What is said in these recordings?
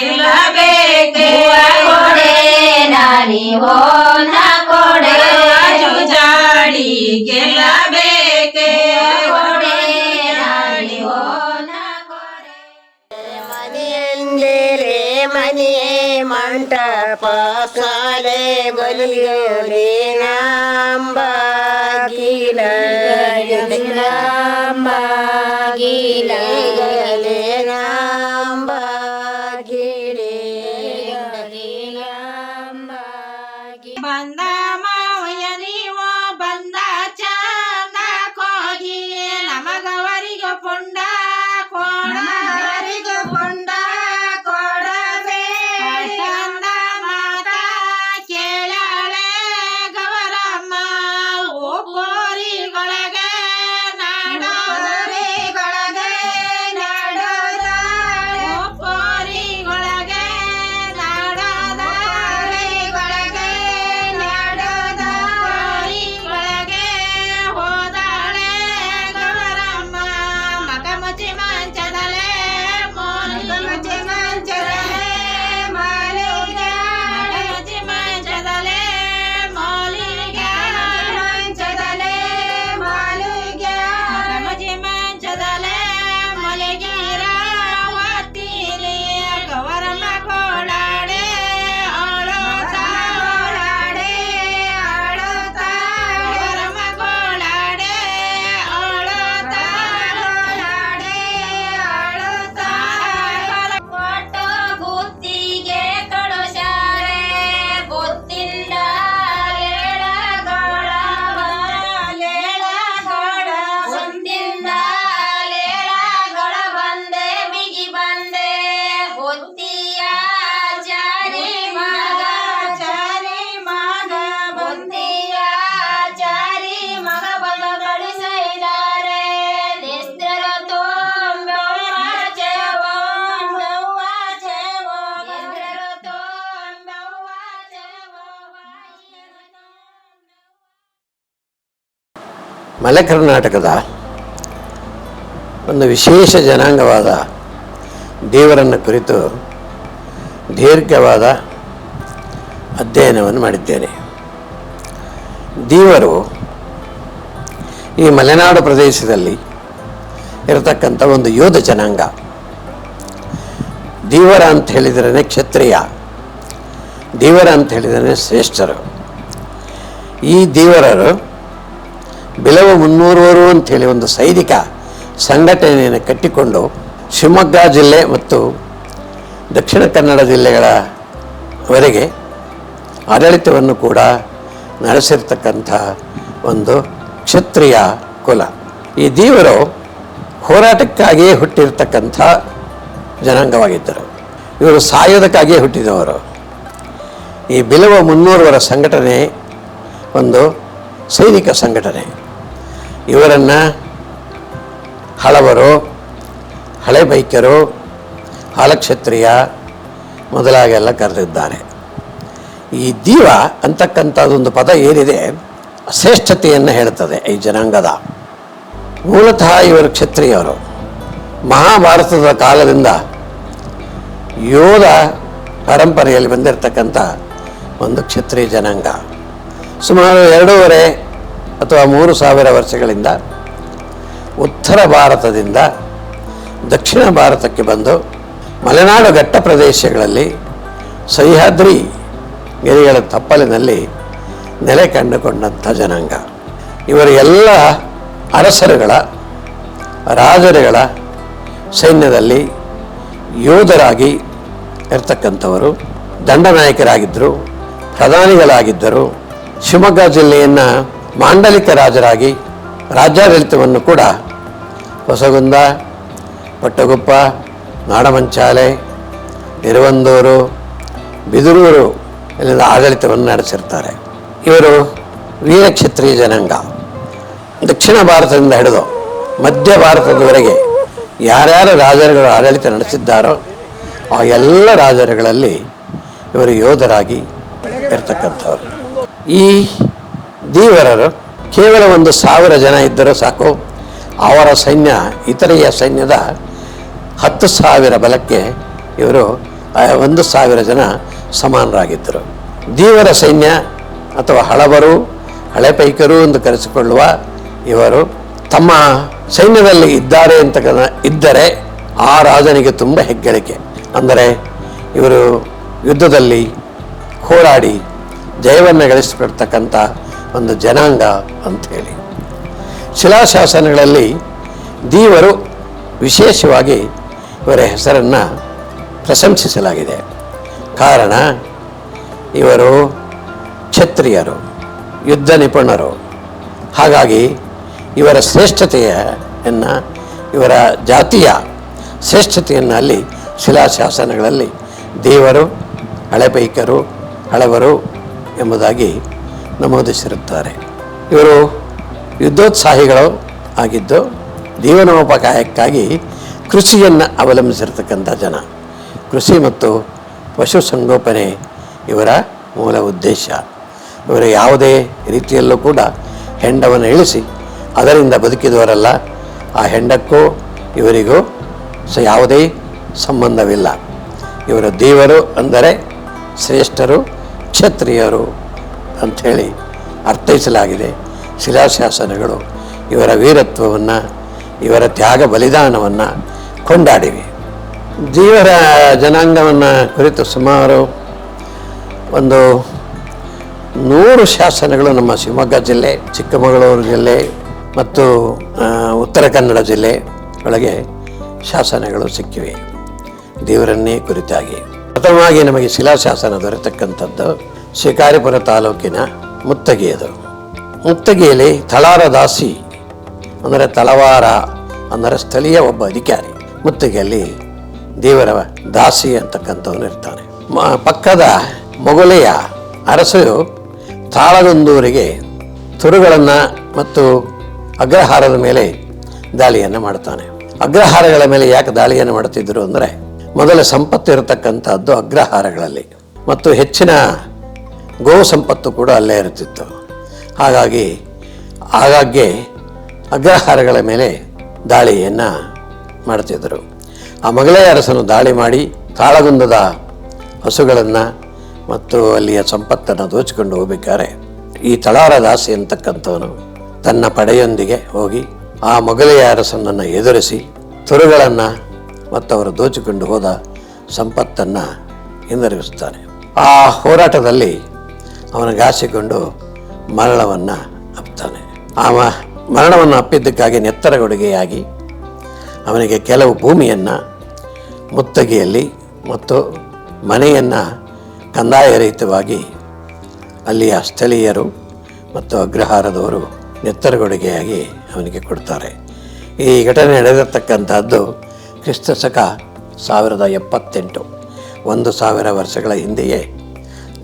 জিলবে কে কোড়ে নারী হো না কোড়ে আজু জাড়ি গেলবে কে কোড়ে নারী হো না কোড়ে মনিয়েঙ্গেলে মনিয়ে মন্টার পাসালে বলিয়োলিনা ಮಲೆ ಕರ್ನಾಟಕದ ಒಂದು ವಿಶೇಷ ಜನಾಂಗವಾದ ದೇವರನ್ನು ಕುರಿತು ದೀರ್ಘವಾದ ಅಧ್ಯಯನವನ್ನು ಮಾಡಿದ್ದೇನೆ. ದೇವರು ಈ ಮಲೆನಾಡು ಪ್ರದೇಶದಲ್ಲಿ ಇರತಕ್ಕಂಥ ಒಂದು ಯೋಧ ಜನಾಂಗ. ದೇವರ ಅಂತ ಹೇಳಿದ್ರೇ ಕ್ಷತ್ರಿಯ, ದೇವರ ಅಂತ ಹೇಳಿದ್ರೇ ಶ್ರೇಷ್ಠರು. ಈ ದೇವರರು ಬಿಲವ ಮುನ್ನೂರವರು ಅಂಥೇಳಿ ಒಂದು ಸೈನಿಕ ಸಂಘಟನೆಯನ್ನು ಕಟ್ಟಿಕೊಂಡು ಶಿವಮೊಗ್ಗ ಜಿಲ್ಲೆ ಮತ್ತು ದಕ್ಷಿಣ ಕನ್ನಡ ಜಿಲ್ಲೆಗಳವರೆಗೆ ಆಡಳಿತವನ್ನು ಕೂಡ ನಡೆಸಿರ್ತಕ್ಕಂಥ ಒಂದು ಕ್ಷತ್ರಿಯ ಕುಲ. ಈ ದೇವರು ಹೋರಾಟಕ್ಕಾಗಿಯೇ ಹುಟ್ಟಿರ್ತಕ್ಕಂಥ ಜನಾಂಗವಾಗಿದ್ದರು. ಇವರು ಸಾಯೋದಕ್ಕಾಗಿಯೇ ಹುಟ್ಟಿದವರು. ಈ ಬಿಲವ ಮುನ್ನೂರವರ ಸಂಘಟನೆ ಒಂದು ಸೈನಿಕ ಸಂಘಟನೆ. ಇವರನ್ನು ಹಳವರು ಹಳೆ ಬೈಕರು, ಹಾಲಕ್ಷತ್ರಿಯ ಮೊದಲಾಗೆಲ್ಲ ಕರೆದಿದ್ದಾರೆ. ಈ ದೀವ ಅಂತಕ್ಕಂಥದ್ದೊಂದು ಪದ ಏನಿದೆ? ಶ್ರೇಷ್ಠತೆಯನ್ನು ಹೇಳ್ತದೆ ಈ ಜನಾಂಗದ. ಮೂಲತಃ ಇವರು ಕ್ಷತ್ರಿಯವರು ಮಹಾಭಾರತದ ಕಾಲದಿಂದ ಯೋಧ ಪರಂಪರೆಯಲ್ಲಿ ಬಂದಿರತಕ್ಕಂಥ ಒಂದು ಕ್ಷತ್ರಿಯ ಜನಾಂಗ. ಸುಮಾರು ಎರಡೂವರೆ ಅಥವಾ ಮೂರು ಸಾವಿರ ವರ್ಷಗಳಿಂದ ಉತ್ತರ ಭಾರತದಿಂದ ದಕ್ಷಿಣ ಭಾರತಕ್ಕೆ ಬಂದು ಮಲೆನಾಡು ಘಟ್ಟ ಪ್ರದೇಶಗಳಲ್ಲಿ ಸಹ್ಯಾದ್ರಿ ಗಿರಿಗಳ ತಪ್ಪಲಿನಲ್ಲಿ ನೆಲೆ ಕಂಡುಕೊಂಡಂಥ ಜನಾಂಗ. ಇವರು ಎಲ್ಲ ಅರಸರುಗಳ, ರಾಜರುಗಳ ಸೈನ್ಯದಲ್ಲಿ ಯೋಧರಾಗಿ ಇರ್ತಕ್ಕಂಥವರು, ದಂಡನಾಯಕರಾಗಿದ್ದರು, ಪ್ರಧಾನಿಗಳಾಗಿದ್ದರು. ಶಿವಮೊಗ್ಗ ಜಿಲ್ಲೆಯನ್ನು ಮಾಂಡಲಿಕ ರಾಜರಾಗಿ ರಾಜ್ಯಾಡಳಿತವನ್ನು ಕೂಡ ಹೊಸಗುಂದ, ಪಟ್ಟಗುಪ್ಪ, ನಾಡಮಂಚಾಲೆ, ನಿರ್ವಂದೂರು, ಬಿದಿರೂರು ಇಲ್ಲಿಂದ ಆಡಳಿತವನ್ನು ನಡೆಸಿರ್ತಾರೆ. ಇವರು ವೀರಕ್ಷತ್ರಿಯ ಜನಾಂಗ. ದಕ್ಷಿಣ ಭಾರತದಿಂದ ಹಿಡಿದು ಮಧ್ಯ ಭಾರತದವರೆಗೆ ಯಾರ್ಯಾರು ರಾಜರುಗಳು ಆಡಳಿತ ನಡೆಸಿದ್ದಾರೋ ಆ ಎಲ್ಲ ರಾಜರುಗಳಲ್ಲಿ ಇವರು ಯೋಧರಾಗಿ ಇರ್ತಕ್ಕಂಥವ್ರು. ಈ ದೀವರರು ಕೇವಲ ಒಂದು ಸಾವಿರ ಜನ ಇದ್ದರೂ ಸಾಕು. ಅವರ ಸೈನ್ಯ, ಇತರೆಯ ಸೈನ್ಯದ ಹತ್ತು ಸಾವಿರ ಬಲಕ್ಕೆ ಇವರು ಒಂದು ಸಾವಿರ ಜನ ಸಮಾನರಾಗಿದ್ದರು. ದೀವರ ಸೈನ್ಯ ಅಥವಾ ಹಳಬರು, ಹಳೆ ಪೈಕರು ಎಂದು ಕರೆಸಿಕೊಳ್ಳುವ ಇವರು ತಮ್ಮ ಸೈನ್ಯದಲ್ಲಿ ಇದ್ದಾರೆ ಅಂತ ಇದ್ದರೆ ಆ ರಾಜನಿಗೆ ತುಂಬ ಹೆಗ್ಗಳಿಕೆ. ಅಂದರೆ ಇವರು ಯುದ್ಧದಲ್ಲಿ ಹೋರಾಡಿ ಜಯವನ್ನು ಗಳಿಸಿಕೊಡ್ತಕ್ಕಂಥ ಒಂದು ಜನಾಂಗ ಅಂತ ಹೇಳಿ ಶಿಲಾಶಾಸನಗಳಲ್ಲಿ ದೀವರು ವಿಶೇಷವಾಗಿ ಇವರ ಹೆಸರನ್ನು ಪ್ರಶಂಸಿಸಲಾಗಿದೆ. ಕಾರಣ, ಇವರು ಕ್ಷತ್ರಿಯರು, ಯುದ್ಧ ನಿಪುಣರು. ಹಾಗಾಗಿ ಇವರ ಶ್ರೇಷ್ಠತೆಯನ್ನು ಇವರ ಜಾತಿಯ ಶ್ರೇಷ್ಠತೆಯನ್ನು ಅಲ್ಲಿ ಶಿಲಾಶಾಸನಗಳಲ್ಲಿ ದೇವರು, ಹಳೆಬೈಕರು, ಹಳವರು ಎಂಬುದಾಗಿ ನಮೂದಿಸಿರುತ್ತಾರೆ. ಇವರು ಯುದ್ಧೋತ್ಸಾಹಿಗಳು ಆಗಿದ್ದು ಜೀವನೋಪಕಾಯಕ್ಕಾಗಿ ಕೃಷಿಯನ್ನು ಅವಲಂಬಿಸಿರ್ತಕ್ಕಂಥ ಜನ. ಕೃಷಿ ಮತ್ತು ಪಶುಸಂಗೋಪನೆ ಇವರ ಮೂಲ ಉದ್ದೇಶ. ಇವರು ಯಾವುದೇ ರೀತಿಯಲ್ಲೂ ಕೂಡ ಹೆಂಡವನ್ನು ಇಳಿಸಿ ಅದರಿಂದ ಬದುಕಿದವರಲ್ಲ. ಆ ಹೆಂಡಕ್ಕೂ ಇವರಿಗೂ ಸ ಯಾವುದೇ ಸಂಬಂಧವಿಲ್ಲ. ಇವರು ದೇವರು ಅಂದರೆ ಶ್ರೇಷ್ಠರು, ಕ್ಷತ್ರಿಯರು. ಅಂಥೇಳಿ ಅರ್ಥೈಸಲಾಗಿದೆ. ಶಿಲಾಶಾಸನಗಳು ಇವರ ವೀರತ್ವವನ್ನು, ಇವರ ತ್ಯಾಗ ಬಲಿದಾನವನ್ನು ಕೊಂಡಾಡಿವೆ. ಜೀವರ ಜನಾಂಗವನ್ನು ಕುರಿತು ಸುಮಾರು ಒಂದು ನೂರು ಶಾಸನಗಳು ನಮ್ಮ ಶಿವಮೊಗ್ಗ ಜಿಲ್ಲೆ, ಚಿಕ್ಕಮಗಳೂರು ಜಿಲ್ಲೆ ಮತ್ತು ಉತ್ತರ ಕನ್ನಡ ಜಿಲ್ಲೆ ಒಳಗೆ ಶಾಸನಗಳು ಸಿಕ್ಕಿವೆ. ದೇವರನ್ನೇ ಕುರಿತಾಗಿ. ಪ್ರಥಮವಾಗಿ ನಮಗೆ ಶಿಲಾಶಾಸನ ದೊರೆತಕ್ಕಂಥದ್ದು ಶಿಕಾರಿಪುರ ತಾಲೂಕಿನ ಮುತ್ತಗೆಯದು ಮುತ್ತಗೆಯಲ್ಲಿ ತಳಾರ ದಾಸಿ, ಅಂದರೆ ತಲವಾರ ಅಂದರೆ ಸ್ಥಳೀಯ ಒಬ್ಬ ಅಧಿಕಾರಿ. ಮುತ್ತಗೆಯಲ್ಲಿ ದೇವರ ದಾಸಿ ಅಂತಕ್ಕಂಥವನು ಇರ್ತಾನೆ. ಮ- ಪಕ್ಕದ ಮೊಗಲೆಯ ಅರಸರು ತಾಳಗೊಂದೂರಿಗೆ ತುರುಗಳನ್ನು ಮತ್ತು ಅಗ್ರಹಾರದ ಮೇಲೆ ದಾಳಿಯನ್ನು ಮಾಡ್ತಾನೆ. ಅಗ್ರಹಾರಗಳ ಮೇಲೆ ಯಾಕೆ ದಾಳಿಯನ್ನು ಮಾಡುತ್ತಿದ್ದರು ಅಂದರೆ, ಮೊದಲ ಸಂಪತ್ತು ಇರತಕ್ಕಂಥದ್ದು ಅಗ್ರಹಾರಗಳಲ್ಲಿ. ಮತ್ತು ಹೆಚ್ಚಿನ ಗೋ ಸಂಪತ್ತು ಕೂಡ ಅಲ್ಲೇ ಇರುತ್ತಿತ್ತು. ಹಾಗಾಗಿ ಆಗಾಗ್ಗೆ ಅಗ್ರಹಾರಗಳ ಮೇಲೆ ದಾಳಿಯನ್ನು ಮಾಡ್ತಿದ್ದರು ಆ ಮೊಘಲೇ ಅರಸನು ದಾಳಿ ಮಾಡಿ ತಾಳಗುಂದದ ಹಸುಗಳನ್ನು ಮತ್ತು ಅಲ್ಲಿಯ ಸಂಪತ್ತನ್ನು ದೋಚಿಕೊಂಡು ಹೋಗ್ಬೇಕಾರೆ. ಈ ತಳಾರ ದಾಸಿ ಅಂತಕ್ಕಂಥವನು ತನ್ನ ಪಡೆಯೊಂದಿಗೆ ಹೋಗಿ ಆ ಮೊಘಲೆಯ ಅರಸನನ್ನು ಎದುರಿಸಿ ತುರುಗಳನ್ನು ಮತ್ತು ಅವರು ದೋಚಿಕೊಂಡು ಹೋದ ಸಂಪತ್ತನ್ನು ಹಿಂದಿರುಗಿಸುತ್ತಾನೆ. ಆ ಹೋರಾಟದಲ್ಲಿ ಅವನಿಗಾಸಿಕೊಂಡು ಮರಣವನ್ನು ಅಪ್ತಾನೆ. ಆ ಮರಣವನ್ನು ಅಪ್ಪಿದ್ದಕ್ಕಾಗಿ ನೆತ್ತರಗೊಡುಗೆಯಾಗಿ ಅವನಿಗೆ ಕೆಲವು ಭೂಮಿಯನ್ನು ಮುತ್ತಗೆಯಲ್ಲಿ ಮತ್ತು ಮನೆಯನ್ನು ಕಂದಾಯ ರಹಿತವಾಗಿ ಅಲ್ಲಿಯ ಸ್ಥಳೀಯರು ಮತ್ತು ಅಗ್ರಹಾರದವರು ನೆತ್ತರಗೊಡುಗೆಯಾಗಿ ಅವನಿಗೆ ಕೊಡ್ತಾರೆ. ಈ ಘಟನೆ ನಡೆದಿರತಕ್ಕಂಥದ್ದು ಕ್ರಿಸ್ತ ಶಕ ಸಾವಿರದ ಎಪ್ಪತ್ತೆಂಟು. ಒಂದು ಸಾವಿರ ವರ್ಷಗಳ ಹಿಂದೆಯೇ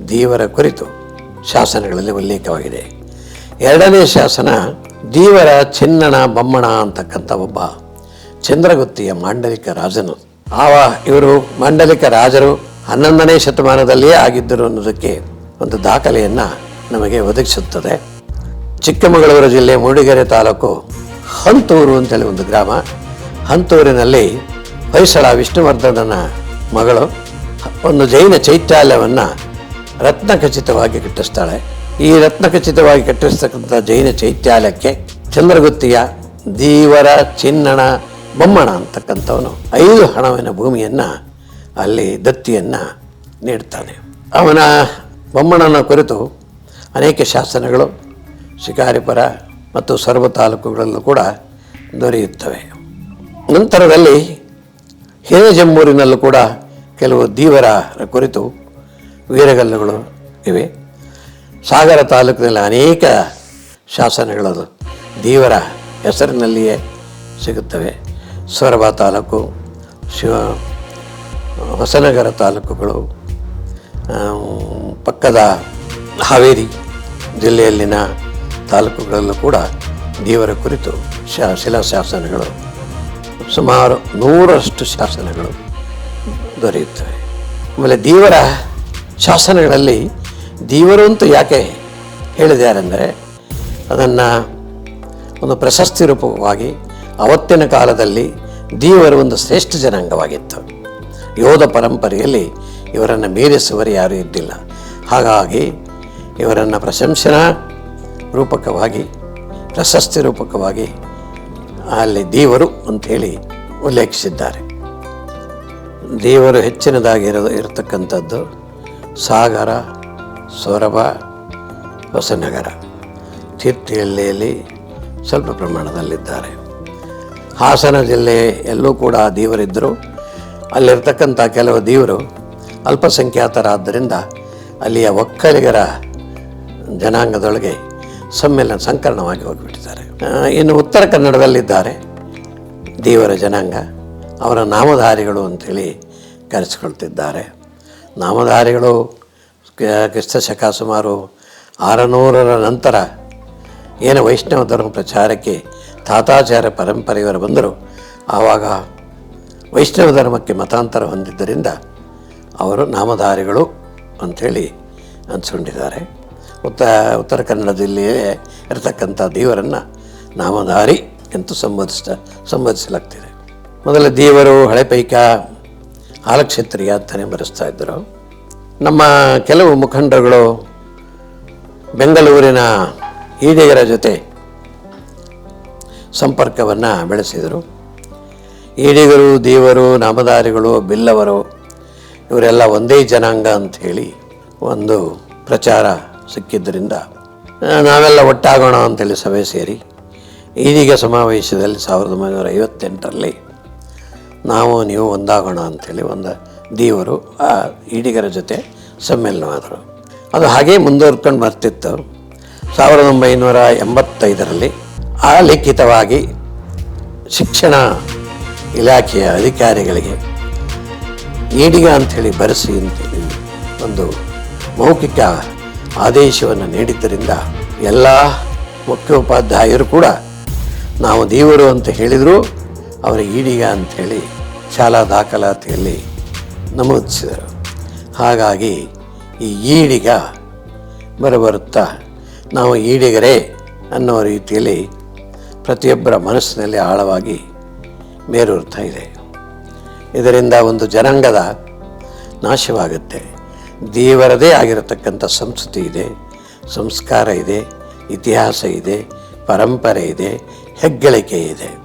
ದೇವರ ಕುರಿತು ಶಾಸನಗಳಲ್ಲಿ ಉಲ್ಲೇಖವಾಗಿದೆ. ಎರಡನೇ ಶಾಸನ ದೀವರ ಚಿನ್ನಣ ಬಮ್ಮಣ ಅಂತಕ್ಕಂಥ ಒಬ್ಬ ಚಂದ್ರಗುತ್ತಿಯ ಮಾಂಡಲಿಕ ರಾಜನು. ಆವ ಇವರು ಮಾಂಡಲಿಕ ರಾಜರು, ಹನ್ನೊಂದನೇ ಶತಮಾನದಲ್ಲಿಯೇ ಆಗಿದ್ದರು ಅನ್ನೋದಕ್ಕೆ ಒಂದು ದಾಖಲೆಯನ್ನು ನಮಗೆ ಒದಗಿಸುತ್ತದೆ. ಚಿಕ್ಕಮಗಳೂರು ಜಿಲ್ಲೆ ಮೂಡಿಗೆರೆ ತಾಲೂಕು ಹಂತೂರು ಅಂತೇಳಿ ಒಂದು ಗ್ರಾಮ. ಹಂತೂರಿನಲ್ಲಿ ಹೊಯ್ಸಳ ವಿಷ್ಣುವರ್ಧನನ ಮಗಳು. ಒಂದು ಜೈನ ಚೈತ್ಯಾಲಯವನ್ನು ರತ್ನಖಚಿತವಾಗಿ ಕಟ್ಟಿಸ್ತಾಳೆ. ಈ ರತ್ನಖಚಿತವಾಗಿ ಕಟ್ಟಿಸ್ತಕ್ಕಂಥ ಜೈನ ಚೈತ್ಯಾಲಯಕ್ಕೆ ಚಂದ್ರಗುತ್ತಿಯ ದೀವರ ಚಿನ್ನಣ, ಬೊಮ್ಮಣ ಅಂತಕ್ಕಂಥವನು ಐದು ಹಣವಿನ ಭೂಮಿಯನ್ನು ಅಲ್ಲಿ ದತ್ತಿಯನ್ನು ನೀಡ್ತಾನೆ. ಅವನ ಬೊಮ್ಮಣನ ಕುರಿತು ಅನೇಕ ಶಾಸನಗಳು ಶಿಕಾರಿಪುರ ಮತ್ತು ಸರ್ವ ತಾಲೂಕುಗಳಲ್ಲೂ ಕೂಡ ದೊರೆಯುತ್ತವೆ. ನಂತರದಲ್ಲಿ ಹಿರೇಜಂಬೂರಿನಲ್ಲೂ ಕೂಡ ಕೆಲವು ದೀವರ ಕುರಿತು ವೀರಗಲ್ಲುಗಳು ಇವೆ. ಸಾಗರ ತಾಲೂಕಿನಲ್ಲಿ ಅನೇಕ ಶಾಸನಗಳು ದೇವರ ಹೆಸರಿನಲ್ಲಿಯೇ ಸಿಗುತ್ತವೆ. ಸೊರಬ ತಾಲೂಕು, ಶಿವ, ಹೊಸನಗರ ತಾಲೂಕುಗಳು ಪಕ್ಕದ ಹಾವೇರಿ ಜಿಲ್ಲೆಯಲ್ಲಿನ ತಾಲೂಕುಗಳಲ್ಲೂ ಕೂಡ ದೇವರ ಕುರಿತು ಶಾ ಶಿಲಾಶಾಸನಗಳು ಸುಮಾರು ನೂರಷ್ಟು ಶಾಸನಗಳು ದೊರೆಯುತ್ತವೆ. ಆಮೇಲೆ ದೇವರ ಶಾಸನಗಳಲ್ಲಿ ದೇವರು ಅಂತ ಯಾಕೆ ಹೇಳಿದ್ದಾರೆಂದರೆ ಅದನ್ನು ಒಂದು ಪ್ರಶಸ್ತಿ ರೂಪವಾಗಿ ಅವತ್ತಿನ ಕಾಲದಲ್ಲಿ ದೇವರು ಒಂದು ಶ್ರೇಷ್ಠ ಜನಾಂಗವಾಗಿತ್ತು. ಯೋಧ ಪರಂಪರೆಯಲ್ಲಿ ಇವರನ್ನು ಮೀರಿಸುವರು ಯಾರೂ ಇದ್ದಿಲ್ಲ. ಹಾಗಾಗಿ ಇವರನ್ನು ಪ್ರಶಂಸನಾ ರೂಪಕವಾಗಿ, ಪ್ರಶಸ್ತಿ ರೂಪಕವಾಗಿ ಅಲ್ಲಿ ದೇವರು ಅಂಥೇಳಿ ಉಲ್ಲೇಖಿಸಿದ್ದಾರೆ. ದೇವರು ಹೆಚ್ಚಿನದಾಗಿರೋ ಇರತಕ್ಕಂಥದ್ದು ಸಾಗರ, ಸೊರಬ, ಹೊಸನಗರ. ತೀರ್ಥಹಳ್ಳಿಯಲ್ಲಿ ಸ್ವಲ್ಪ ಪ್ರಮಾಣದಲ್ಲಿದ್ದಾರೆ. ಹಾಸನ ಜಿಲ್ಲೆ ಎಲ್ಲೂ ಕೂಡ ದೇವರಿದ್ದರು. ಅಲ್ಲಿರ್ತಕ್ಕಂಥ ಕೆಲವು ದೇವರು ಅಲ್ಪಸಂಖ್ಯಾತರಾದ್ದರಿಂದ ಅಲ್ಲಿಯ ಒಕ್ಕಲಿಗರ ಜನಾಂಗದೊಳಗೆ ಸಮ್ಮೇಳನ ಸಂಕರ್ಣವಾಗಿ ಹೋಗಿಬಿಟ್ಟಿದ್ದಾರೆ. ಇನ್ನು ಉತ್ತರ ಕನ್ನಡದಲ್ಲಿದ್ದಾರೆ ದೇವರ ಜನಾಂಗ. ಅವರ ನಾಮಧಾರಿಗಳು ಅಂಥೇಳಿ ಕರೆಸಿಕೊಳ್ತಿದ್ದಾರೆ. ನಾಮಧಾರಿಗಳು ಕ್ರಿಸ್ತ ಶಕ ಸುಮಾರು ಆರುನೂರರ ನಂತರ ಏನು ವೈಷ್ಣವ ಧರ್ಮ ಪ್ರಚಾರಕ್ಕೆ ತಾತಾಚಾರ್ಯ ಪರಂಪರೆಯವರು ಬಂದರು. ಆವಾಗ ವೈಷ್ಣವ ಧರ್ಮಕ್ಕೆ ಮತಾಂತರ ಹೊಂದಿದ್ದರಿಂದ ಅವರು ನಾಮಧಾರಿಗಳು ಅಂಥೇಳಿ ಅನ್ಸ್ಕೊಂಡಿದ್ದಾರೆ. ಉತ್ತ, ಉತ್ತರ ಕನ್ನಡ ಜಿಲ್ಲೆಯೇ ಇರತಕ್ಕಂಥ ದೇವರನ್ನು ನಾಮಧಾರಿ ಎಂದು ಸಂಬೋಧಿಸ್ತಾ, ಸಂಬೋಧಿಸಲಾಗ್ತಿದೆ. ಮೊದಲ ದೇವರು ಹಳೆಪೈಕ ಹಾಲಕ್ಷತ್ರಿಯ ಅಂತಲೇ ಬರೆಸ್ತಾ ಇದ್ದರು. ನಮ್ಮ ಕೆಲವು ಮುಖಂಡರುಗಳು ಬೆಂಗಳೂರಿನ ಈಡಿಗರ ಜೊತೆ ಸಂಪರ್ಕವನ್ನು ಬೆಳೆಸಿದರು. ಈಡಿಗರು ದೇವರು, ನಾಮಧಾರಿಗಳು, ಬಿಲ್ಲವರು, ಇವರೆಲ್ಲ ಒಂದೇ ಜನಾಂಗ ಅಂಥೇಳಿ ಒಂದು ಪ್ರಚಾರ ಸಿಕ್ಕಿದ್ದರಿಂದ ನಾವೆಲ್ಲ ಒಟ್ಟಾಗೋಣ ಅಂತೇಳಿ ಸಭೆ ಸೇರಿ ಈಡಿಗ ಸಮಾವೇಶದಲ್ಲಿ ಸಾವಿರದ ಒಂಬೈನೂರ ಐವತ್ತೆಂಟರಲ್ಲಿ ನಾವು, ನೀವು ಒಂದಾಗೋಣ ಅಂಥೇಳಿ ಒಂದು ದೇವರು ಆ ಈಡಿಗರ ಜೊತೆ ಸಮ್ಮೇಳನವಾದರು. ಅದು ಹಾಗೇ ಮುಂದುವರ್ಕೊಂಡು ಬರ್ತಿತ್ತು. ಸಾವಿರದ ಒಂಬೈನೂರ ಎಂಬತ್ತೈದರಲ್ಲಿ ಆ ಲಿಖಿತವಾಗಿ ಶಿಕ್ಷಣ ಇಲಾಖೆಯ ಅಧಿಕಾರಿಗಳಿಗೆ ಈಡಿಗ ಅಂಥೇಳಿ ಬರೆಸಿ ಅಂತೇಳಿ ಒಂದು ಮೌಖಿಕ ಆದೇಶವನ್ನು ನೀಡಿದ್ದರಿಂದ ಎಲ್ಲ ಮುಖ್ಯೋಪಾಧ್ಯಾಯರು ಕೂಡ ನಾವು ದೇವರು ಅಂತ ಹೇಳಿದರೂ. ಅವರ ಈಡಿಗ ಅಂಥೇಳಿ, ಶಾಲಾ ದಾಖಲಾತಿಯಲ್ಲಿ ನಮೂದಿಸಿದರು. ಹಾಗಾಗಿ ಈ ಈಡಿಗ ಬರಬರುತ್ತಾ ನಾವು ಈಡಿಗರೇ ಅನ್ನೋ ರೀತಿಯಲ್ಲಿ ಪ್ರತಿಯೊಬ್ಬರ ಮನಸ್ಸಿನಲ್ಲಿ ಆಳವಾಗಿ ಬೇರೂರ್ತಾ ಇದೆ. ಇದರಿಂದ ಒಂದು ಜನಾಂಗದ ನಾಶವಾಗುತ್ತೆ. ದೇವರದೇ ಆಗಿರತಕ್ಕಂಥ ಸಂಸ್ಕೃತಿ ಇದೆ, ಸಂಸ್ಕಾರ ಇದೆ, ಇತಿಹಾಸ ಇದೆ, ಪರಂಪರೆ ಇದೆ, ಹೆಗ್ಗಳಿಕೆ ಇದೆ.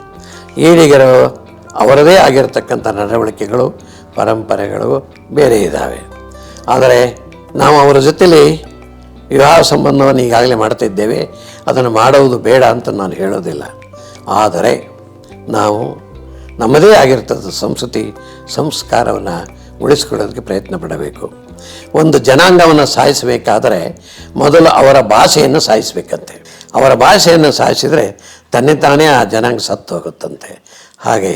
ಈಡಿಗರು ಅವರದೇ ಆಗಿರತಕ್ಕಂಥ ನಡವಳಿಕೆಗಳು, ಪರಂಪರೆಗಳು ಬೇರೆ ಇದ್ದಾವೆ ಆದರೆ ನಾವು ಅವರ ಜೊತೆಯಲ್ಲಿ ವಿವಾಹ ಸಂಬಂಧವನ್ನು ಈಗಾಗಲೇ ಮಾಡ್ತಿದ್ದೇವೆ. ಅದನ್ನು ಮಾಡುವುದು ಬೇಡ ಅಂತ ನಾನು ಹೇಳೋದಿಲ್ಲ. ಆದರೆ ನಾವು ನಮ್ಮದೇ ಆಗಿರ್ತದ ಸಂಸ್ಕೃತಿ, ಸಂಸ್ಕಾರವನ್ನು ಉಳಿಸ್ಕೊಳ್ಳೋದಕ್ಕೆ ಪ್ರಯತ್ನ ಪಡಬೇಕು. ಒಂದು ಜನಾಂಗವನ್ನು ಸಾಯಿಸಬೇಕಾದರೆ ಮೊದಲು ಅವರ ಭಾಷೆಯನ್ನು ಸಾಯಿಸಬೇಕಂತೆ. ಅವರ ಭಾಷೆಯನ್ನು ಸಾಯಿಸಿದರೆ ತನ್ನೇ ತಾನೇ ಆ ಜನಾಂಗ ಸತ್ತು ಹೋಗುತ್ತಂತೆ ಹಾಗೆ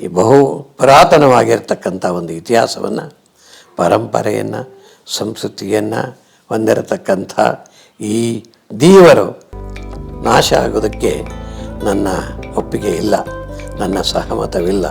ಈ ಬಹು ಪುರಾತನವಾಗಿರ್ತಕ್ಕಂಥ ಒಂದು ಇತಿಹಾಸವನ್ನು, ಪರಂಪರೆಯನ್ನು, ಸಂಸ್ಕೃತಿಯನ್ನು ಹೊಂದಿರತಕ್ಕಂಥ ಈ ದೇವರು ನಾಶ ಆಗೋದಕ್ಕೆ ನನ್ನ ಒಪ್ಪಿಗೆ ಇಲ್ಲ, ನನ್ನ ಸಹಮತವಿಲ್ಲ.